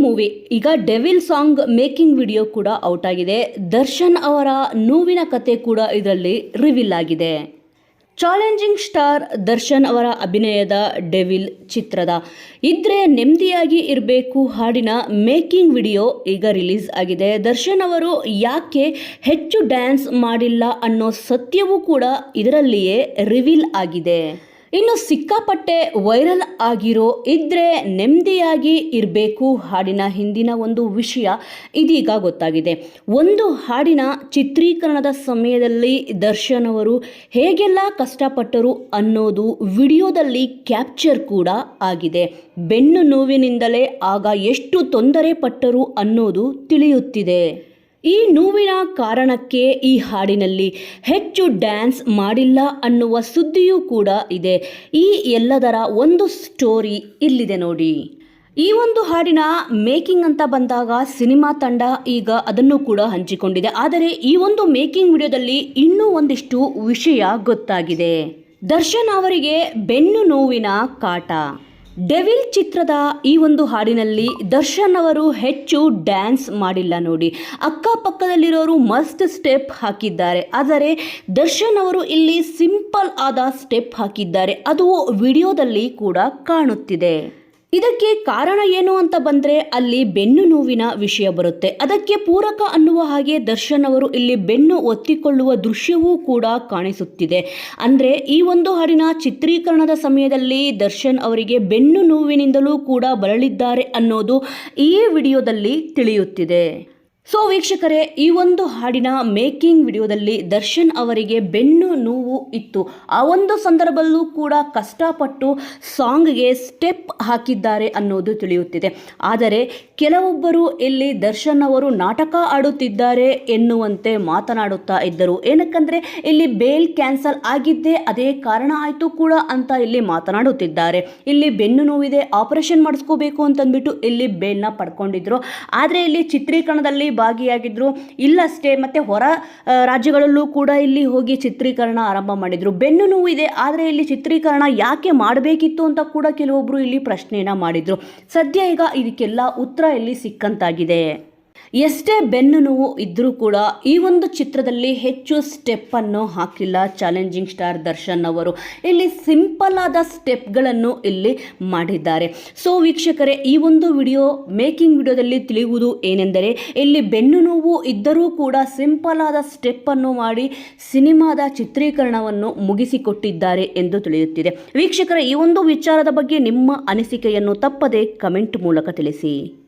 Movie. ಈಗ devil song making video ಕೂಡ out ಆಗಿದೆ. ದರ್ಶನ್ ಅವರ ನೋವಿನ ಕತೆ ಕೂಡ ಇದರಲ್ಲಿ ರಿವೀಲ್ ಆಗಿದೆ. ಚಾಲೆಂಜಿಂಗ್ ಸ್ಟಾರ್ ದರ್ಶನ್ ಅವರ ಅಭಿನಯದ ಡೆವಿಲ್ ಚಿತ್ರದ. ಇದ್ರೆ ನೆಮ್ಮದಿಯಾಗಿ ಇರಬೇಕು ಹಾಡಿನ ಮೇಕಿಂಗ್ ವಿಡಿಯೋ ಈಗ ರಿಲೀಸ್ ಆಗಿದೆ. ದರ್ಶನ್ ಅವರು ಯಾಕೆ ಹೆಚ್ಚು ಡ್ಯಾನ್ಸ್ ಮಾಡಿಲ್ಲ ಅನ್ನೋ ಸತ್ಯವೂ ಕೂಡ ಇದರಲ್ಲಿಯೇ ರಿವೀಲ್ ಆಗಿದೆ. ಇನ್ನು ಸಿಕ್ಕಾಪಟ್ಟೆ ವೈರಲ್ ಆಗಿರೋ, ಇದ್ರೆ ನೆಮ್ಮದಿಯಾಗಿ ಇರಬೇಕು ಹಾಡಿನ ಹಿಂದಿನ ಒಂದು ವಿಷಯ ಇದೀಗ ಗೊತ್ತಾಗಿದೆ. ಒಂದು ಹಾಡಿನ ಚಿತ್ರೀಕರಣದ ಸಮಯದಲ್ಲಿ ದರ್ಶನ್ ಅವರು ಹೇಗೆಲ್ಲ ಕಷ್ಟಪಟ್ಟರು ಅನ್ನೋದು ವಿಡಿಯೋದಲ್ಲಿ ಕ್ಯಾಪ್ಚರ್ ಕೂಡ ಆಗಿದೆ. ಬೆನ್ನು ನೋವಿನಿಂದಲೇ ಆಗ ಎಷ್ಟು ತೊಂದರೆ ಪಟ್ಟರು ಅನ್ನೋದು ತಿಳಿಯುತ್ತಿದೆ. ಈ ನೋವಿನ ಕಾರಣಕ್ಕೆ ಈ ಹಾಡಿನಲ್ಲಿ ಹೆಚ್ಚು ಡ್ಯಾನ್ಸ್ ಮಾಡಿಲ್ಲ ಅನ್ನುವ ಸುದ್ದಿಯೂ ಕೂಡ ಇದೆ. ಈ ಎಲ್ಲದರ ಒಂದು ಸ್ಟೋರಿ ಇಲ್ಲಿದೆ ನೋಡಿ. ಈ ಒಂದು ಹಾಡಿನ ಮೇಕಿಂಗ್ ಅಂತ ಬಂದಾಗ ಸಿನಿಮಾ ತಂಡ ಈಗ ಅದನ್ನು ಕೂಡ ಹಂಚಿಕೊಂಡಿದೆ. ಆದರೆ ಈ ಒಂದು ಮೇಕಿಂಗ್ ವಿಡಿಯೋದಲ್ಲಿ ಇನ್ನೂ ಒಂದಿಷ್ಟು ವಿಷಯ ಗೊತ್ತಾಗಿದೆ. ದರ್ಶನ್ ಅವರಿಗೆ ಬೆನ್ನು ನೋವಿನ ಕಾಟ. ಡೆವಿಲ್ ಚಿತ್ರದ ಈ ಒಂದು ಹಾಡಿನಲ್ಲಿ ದರ್ಶನ್ ಅವರು ಹೆಚ್ಚು ಡ್ಯಾನ್ಸ್ ಮಾಡಿಲ್ಲ ನೋಡಿ. ಅಕ್ಕಪಕ್ಕದಲ್ಲಿರೋರು ಮಸ್ತ್ ಸ್ಟೆಪ್ ಹಾಕಿದ್ದಾರೆ. ಆದರೆ ದರ್ಶನ್ ಅವರು ಇಲ್ಲಿ ಸಿಂಪಲ್ ಆದ ಸ್ಟೆಪ್ ಹಾಕಿದ್ದಾರೆ. ಅದು ವಿಡಿಯೋದಲ್ಲಿ ಕೂಡ ಕಾಣುತ್ತಿದೆ. ಇದಕ್ಕೆ ಕಾರಣ ಏನು ಅಂತ ಬಂದ್ರೆ ಅಲ್ಲಿ ಬೆನ್ನು ನೋವಿನ ವಿಷಯ ಬರುತ್ತೆ. ಅದಕ್ಕೆ ಪೂರಕ ಅನ್ನುವ ಹಾಗೆ ದರ್ಶನ್ ಅವರು ಇಲ್ಲಿ ಬೆನ್ನು ಒತ್ತಿಕೊಳ್ಳುವ ದೃಶ್ಯವೂ ಕೂಡ ಕಾಣಿಸುತ್ತಿದೆ. ಅಂದ್ರೆ ಈ ಒಂದು ಹಾಡಿನ ಚಿತ್ರೀಕರಣದ ಸಮಯದಲ್ಲಿ ದರ್ಶನ್ ಅವರಿಗೆ ಬೆನ್ನು ನೋವಿನಿಂದಲೂ ಕೂಡ ಬರಲಿದ್ದಾರೆ ಅನ್ನೋದು ಈ ವಿಡಿಯೋದಲ್ಲಿ ತಿಳಿಯುತ್ತಿದೆ. ಸೊ ವೀಕ್ಷಕರೇ, ಈ ಒಂದು ಹಾಡಿನ ಮೇಕಿಂಗ್ ವಿಡಿಯೋದಲ್ಲಿ ದರ್ಶನ್ ಅವರಿಗೆ ಬೆನ್ನು ನೋವು ಇತ್ತು. ಆ ಒಂದು ಸಂದರ್ಭದಲ್ಲೂ ಕೂಡ ಕಷ್ಟಪಟ್ಟು ಸಾಂಗ್ಗೆ ಸ್ಟೆಪ್ ಹಾಕಿದ್ದಾರೆ ಅನ್ನೋದು ತಿಳಿಯುತ್ತಿದೆ. ಆದರೆ ಕೆಲವೊಬ್ಬರು ಇಲ್ಲಿ ದರ್ಶನ್ ಅವರು ನಾಟಕ ಆಡುತ್ತಿದ್ದಾರೆ ಎನ್ನುವಂತೆ ಮಾತನಾಡುತ್ತಾ ಇದ್ದರು. ಏನಕ್ಕಂದರೆ, ಇಲ್ಲಿ ಬೇಲ್ ಕ್ಯಾನ್ಸಲ್ ಆಗಿದ್ದೇ ಅದೇ ಕಾರಣ ಆಯಿತು ಕೂಡ ಅಂತ ಇಲ್ಲಿ ಮಾತನಾಡುತ್ತಿದ್ದಾರೆ. ಇಲ್ಲಿ ಬೆನ್ನು ನೋವಿದೆ, ಆಪರೇಷನ್ ಮಾಡಿಸ್ಕೋಬೇಕು ಅಂತಂದ್ಬಿಟ್ಟು ಇಲ್ಲಿ ಬೇಲ್ನ ಪಡ್ಕೊಂಡಿದ್ರು. ಆದರೆ ಇಲ್ಲಿ ಚಿತ್ರೀಕರಣದಲ್ಲಿ ಭಾಗಿಯಾಗಿದ್ರು. ಇಲ್ಲಷ್ಟೇ ಮತ್ತೆ ಹೊರ ರಾಜ್ಯಗಳಲ್ಲೂ ಕೂಡ ಇಲ್ಲಿ ಹೋಗಿ ಚಿತ್ರೀಕರಣ ಆರಂಭ ಮಾಡಿದರು. ಬೆನ್ನು ನೋವು ಇದೆ, ಆದರೆ ಇಲ್ಲಿ ಚಿತ್ರೀಕರಣ ಯಾಕೆ ಮಾಡಬೇಕಿತ್ತು ಅಂತ ಕೂಡ ಕೆಲವೊಬ್ಬರು ಇಲ್ಲಿ ಪ್ರಶ್ನೆಯನ್ನು ಮಾಡಿದ್ರು. ಸದ್ಯ ಈಗ ಇದಕ್ಕೆಲ್ಲ ಉತ್ತರ ಇಲ್ಲಿ ಸಿಕ್ಕಂತಾಗಿದೆ. ಎಷ್ಟೇ ಬೆನ್ನು ನೋವು ಇದ್ದರೂ ಕೂಡ ಈ ಒಂದು ಚಿತ್ರದಲ್ಲಿ ಹೆಚ್ಚು ಸ್ಟೆಪ್ಪನ್ನು ಹಾಕಿಲ್ಲ ಚಾಲೆಂಜಿಂಗ್ ಸ್ಟಾರ್ ದರ್ಶನ್ ಅವರು. ಇಲ್ಲಿ ಸಿಂಪಲ್ ಆದ ಸ್ಟೆಪ್ಗಳನ್ನು ಇಲ್ಲಿ ಮಾಡಿದ್ದಾರೆ. ಸೊ ವೀಕ್ಷಕರೇ, ಈ ಒಂದು ವಿಡಿಯೋ ಮೇಕಿಂಗ್ ವಿಡಿಯೋದಲ್ಲಿ ತಿಳಿಯುವುದು ಏನೆಂದರೆ, ಇಲ್ಲಿ ಬೆನ್ನು ನೋವು ಇದ್ದರೂ ಕೂಡ ಸಿಂಪಲ್ ಆದ ಸ್ಟೆಪ್ ಅನ್ನು ಮಾಡಿ ಸಿನಿಮಾದ ಚಿತ್ರೀಕರಣವನ್ನು ಮುಗಿಸಿಕೊಟ್ಟಿದ್ದಾರೆ ಎಂದು ತಿಳಿಯುತ್ತಿದೆ. ವೀಕ್ಷಕರ, ಈ ಒಂದು ವಿಚಾರದ ಬಗ್ಗೆ ನಿಮ್ಮ ಅನಿಸಿಕೆಯನ್ನು ತಪ್ಪದೆ ಕಮೆಂಟ್ ಮೂಲಕ ತಿಳಿಸಿ.